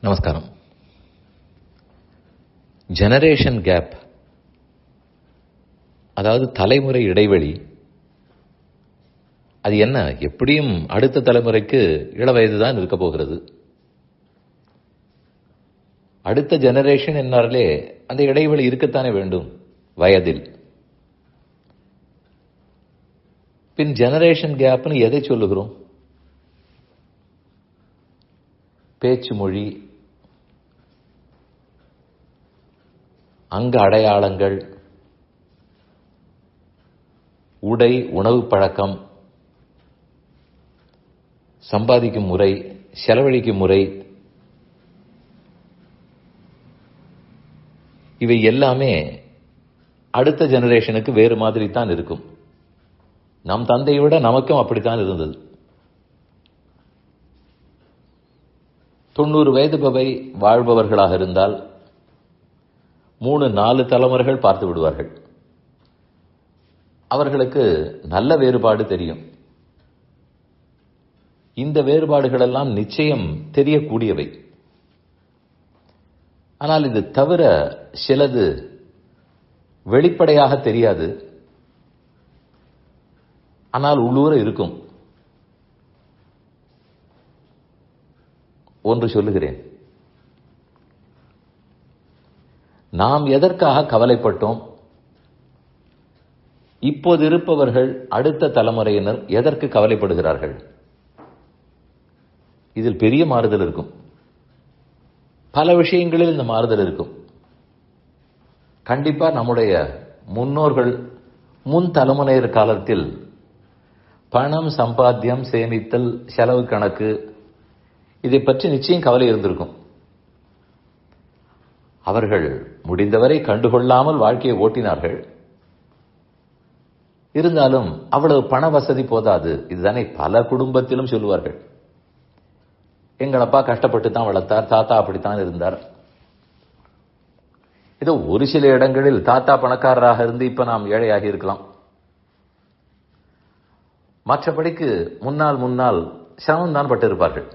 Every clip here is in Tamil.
நமஸ்காரம். ஜெனரேஷன் கேப் அதாவது தலைமுறை இடைவெளி அது என்ன? எப்படியும் அடுத்த தலைமுறைக்கு இளவயது தான் இருக்க போகிறது. அடுத்த ஜெனரேஷன் என்னாலே அந்த இடைவெளி இருக்கத்தானே வேண்டும்? வயதில். பின் ஜெனரேஷன் கேப்னு எதை சொல்லுகிறோம்? பேச்சு மொழி அங்க அடையாளங்கள் உடை உணவு பழக்கம் சம்பாதிக்கும் முறை செலவழிக்கும் முறை இவை எல்லாமே அடுத்த ஜெனரேஷனுக்கு வேறு மாதிரி தான் இருக்கும். நம் தந்தையை விட நமக்கும் அப்படித்தான் இருந்தது. தொண்ணூறு வயது பவை வாழ்பவர்களாக இருந்தால் மூணு நாலு தலைமுறைகள் பார்த்து விடுவார்கள். அவர்களுக்கு நல்ல வேறுபாடு தெரியும். இந்த வேறுபாடுகள் எல்லாம் நிச்சயம் தெரியக்கூடியவை. ஆனால் இது தவிர சிலது வெளிப்படையாக தெரியாது. ஆனால் உள்ளூர இருக்கும். ஒன்று சொல்லுகிறேன். நாம் எதற்காக கவலைப்பட்டோம்? இப்போது இருப்பவர்கள் அடுத்த தலைமுறையினர் எதற்கு கவலைப்படுகிறார்கள்? இதில் பெரிய மாறுதல் இருக்கும். பல விஷயங்களில் இந்த மாறுதல் இருக்கும். கண்டிப்பா நம்முடைய முன்னோர்கள் முன் தலைமுறையர் காலத்தில் பணம் சம்பாத்தியம் சேமித்தல் செலவு கணக்கு இதை பற்றி நிச்சயம் கவலை இருந்திருக்கும். அவர்கள் முடிந்தவரை கண்டுகொள்ளாமல் வாழ்க்கையை ஓட்டினார்கள். இருந்தாலும் அவ்வளவு பண வசதி போதாது. இதுதானே பல குடும்பத்திலும் சொல்லுவார்கள். எங்கள் அப்பா கஷ்டப்பட்டு தான் வளர்த்தார் தாத்தா அப்படித்தான் இருந்தார். ஏதோ ஒரு சில இடங்களில் தாத்தா பணக்காரராக இருந்து இப்ப நாம் ஏழையாகி இருக்கலாம். மற்றபடிக்கு முன்னால் முன்னால் சிரமம் தான் பட்டிருப்பார்கள்.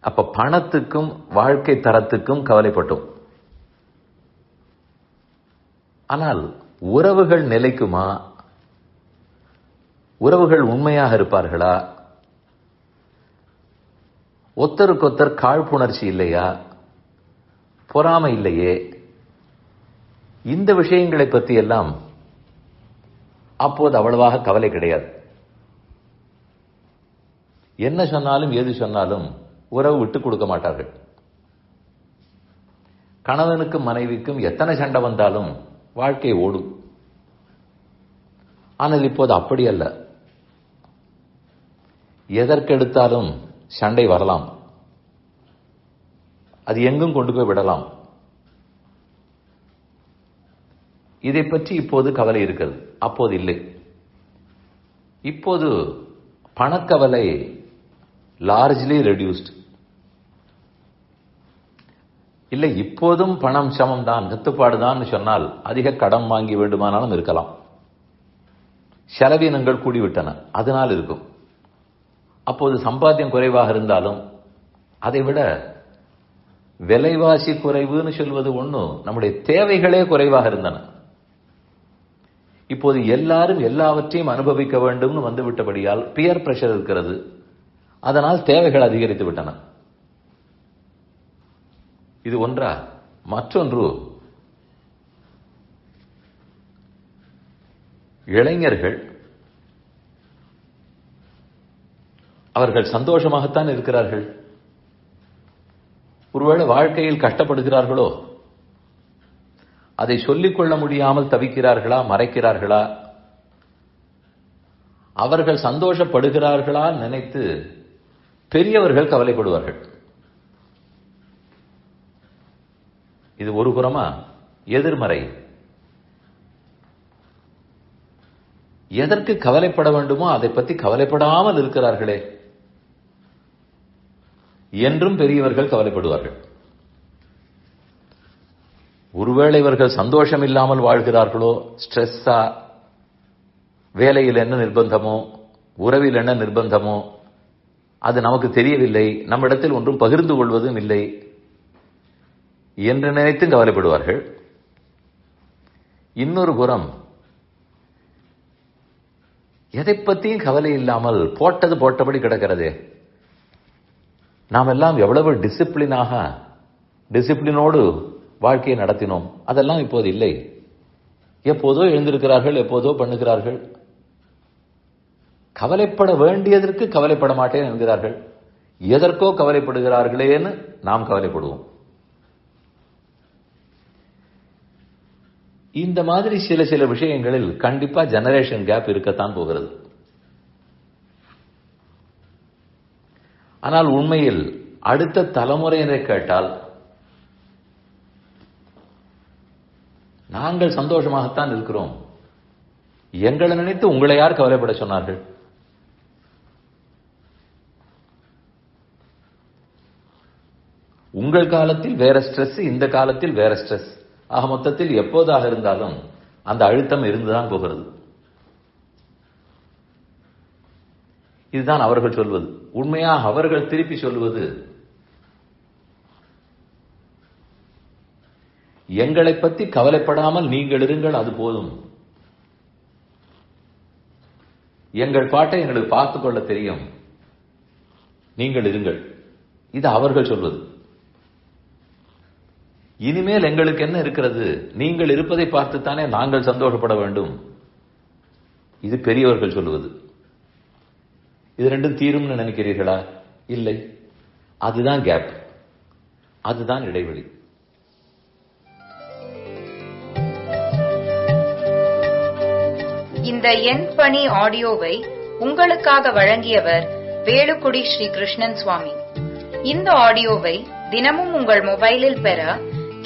அப்ப பணத்துக்கும் வாழ்க்கை தரத்துக்கும் கவலைப்பட்டோம். ஆனால் உறவுகள் நிலைக்குமா? உறவுகள் உண்மையாக இருப்பார்களா? ஒத்தருக்கொத்தர் காழ்ப்புணர்ச்சி இல்லையா? பொறாமை இல்லையே? இந்த விஷயங்களை பற்றி எல்லாம் அப்போது அவ்வளவாக கவலை கிடையாது. என்ன சொன்னாலும் எது சொன்னாலும் உறவு விட்டு கொடுக்க மாட்டார்கள். கணவனுக்கும் மனைவிக்கும் எத்தனை சண்டை வந்தாலும் வாழ்க்கை ஓடும். ஆனால் இப்போது அப்படி அல்ல. எதற்கெடுத்தாலும் சண்டை வரலாம். அது எங்கும் கொண்டு போய் விடலாம். இதை பற்றி இப்போது கவலை இருக்கிறது. அப்போது இல்லை. இப்போது பணக்கவலை லார்ஜ்லி ரெடியூஸ்டு இல்லை இப்போதும் பணம் சமம் தான் கட்டுப்பாடு தான் சொன்னால் அதிக கடன் வாங்கி வேண்டுமானாலும் இருக்கலாம். செலவினங்கள் கூடிவிட்டன அதனால் இருக்கும். அப்போது சம்பாத்தியம் குறைவாக இருந்தாலும் அதை விட விலைவாசி குறைவுன்னு சொல்வது ஒண்ணு நம்முடைய தேவைகளே குறைவாக இருந்தன. இப்போது எல்லாரும் எல்லாவற்றையும் அனுபவிக்க வேண்டும்னு வந்துவிட்டபடியால் பியர் பிரஷர் இருக்கிறது. அதனால் தேவைகள் அதிகரித்து விட்டன. இது ஒன்றா? மற்றொன்று இளைஞர்கள் அவர்கள் சந்தோஷமாகத்தான் இருக்கிறார்கள். ஒருவேளை வாழ்க்கையில் கஷ்டப்படுகிறார்களோ அதை சொல்லிக்கொள்ள முடியாமல் தவிக்கிறார்களா மறைக்கிறார்களா? அவர்கள் சந்தோஷப்படுகிறார்களா நினைத்து பெரியவர்கள் கவலைப்படுவார்கள். இது ஒரு புறமா? எதிர்மறை. எதற்கு கவலைப்பட வேண்டுமோ அதை பற்றி கவலைப்படாமல் இருக்கிறார்களே? என்றும் பெரியவர்கள் கவலைப்படுவார்கள். ஒருவேளை இவர்கள் சந்தோஷம் இல்லாமல் வாழ்கிறார்களோ? ஸ்ட்ரெஸ்ஸா? வேலையில் என்ன நிர்பந்தமோ? உறவில் என்ன நிர்பந்தமோ? அது நமக்கு தெரியவில்லை. நம்மிடத்தில் ஒன்றும் பகிர்ந்து கொள்வதும் இல்லை. என்று நினைத்தும் கவலைப்படுவார்கள். இன்னொரு புறம் எதை பத்தியும் கவலை இல்லாமல் போட்டது போட்டபடி கிடக்கிறதே. நாம் எல்லாம் எவ்வளவு டிசிப்ளினாக டிசிப்ளினோடு வாழ்க்கையை நடத்தினோம். அதெல்லாம் இப்போது இல்லை. எப்போதோ எழுந்திருக்கிறார்கள் எப்போதோ பண்ணுகிறார்கள். கவலைப்பட வேண்டியதற்கு கவலைப்பட மாட்டேன் என்கிறார்கள். எதற்கோ கவலைப்படுகிறார்களேன்னு நாம் கவலைப்படுவோம். இந்த மாதிரி சில சில விஷயங்களில் கண்டிப்பா ஜெனரேஷன் கேப் இருக்கத்தான் போகிறது. ஆனால் உண்மையில் அடுத்த தலைமுறையினரை கேட்டால் நாங்கள் சந்தோஷமாகத்தான் இருக்கிறோம். எங்களை நினைத்து உங்களை யார் கவலைப்பட சொன்னார்கள்? உங்கள் காலத்தில் வேற ஸ்ட்ரெஸ் இந்த காலத்தில் வேற ஸ்ட்ரெஸ் ஆக மொத்தத்தில் எப்போதாக இருந்தாலும் அந்த அழுத்தம் இருந்துதான் போகிறது. இதுதான் அவர்கள் சொல்வது. உண்மையாக அவர்கள் திருப்பி சொல்வது எங்களை பத்தி கவலைப்படாமல் நீங்கள் இருங்கள் அது போதும். எங்கள் பாட்டை எங்களுக்கு பார்த்து கொள்ள தெரியும். நீங்கள் இருங்கள். இது அவர்கள் சொல்வது. இனிமேல் எங்களுக்கு என்ன இருக்கிறது? நீங்கள் இருப்பதை பார்த்துத்தானே நாங்கள் சந்தோஷப்பட வேண்டும். இது பெரியவர்கள் சொல்லுவது. இது ரெண்டும் தீரும்னு நினைக்கிறீர்களா? இல்லை. அதுதான் கேப் அதுதான் இடைவெளி. இந்த எண் பணி ஆடியோவை உங்களுக்காக வழங்கியவர் வேலுக்குடி ஸ்ரீ கிருஷ்ணன் சுவாமி. இந்த ஆடியோவை தினமும் உங்கள் மொபைலில் பெற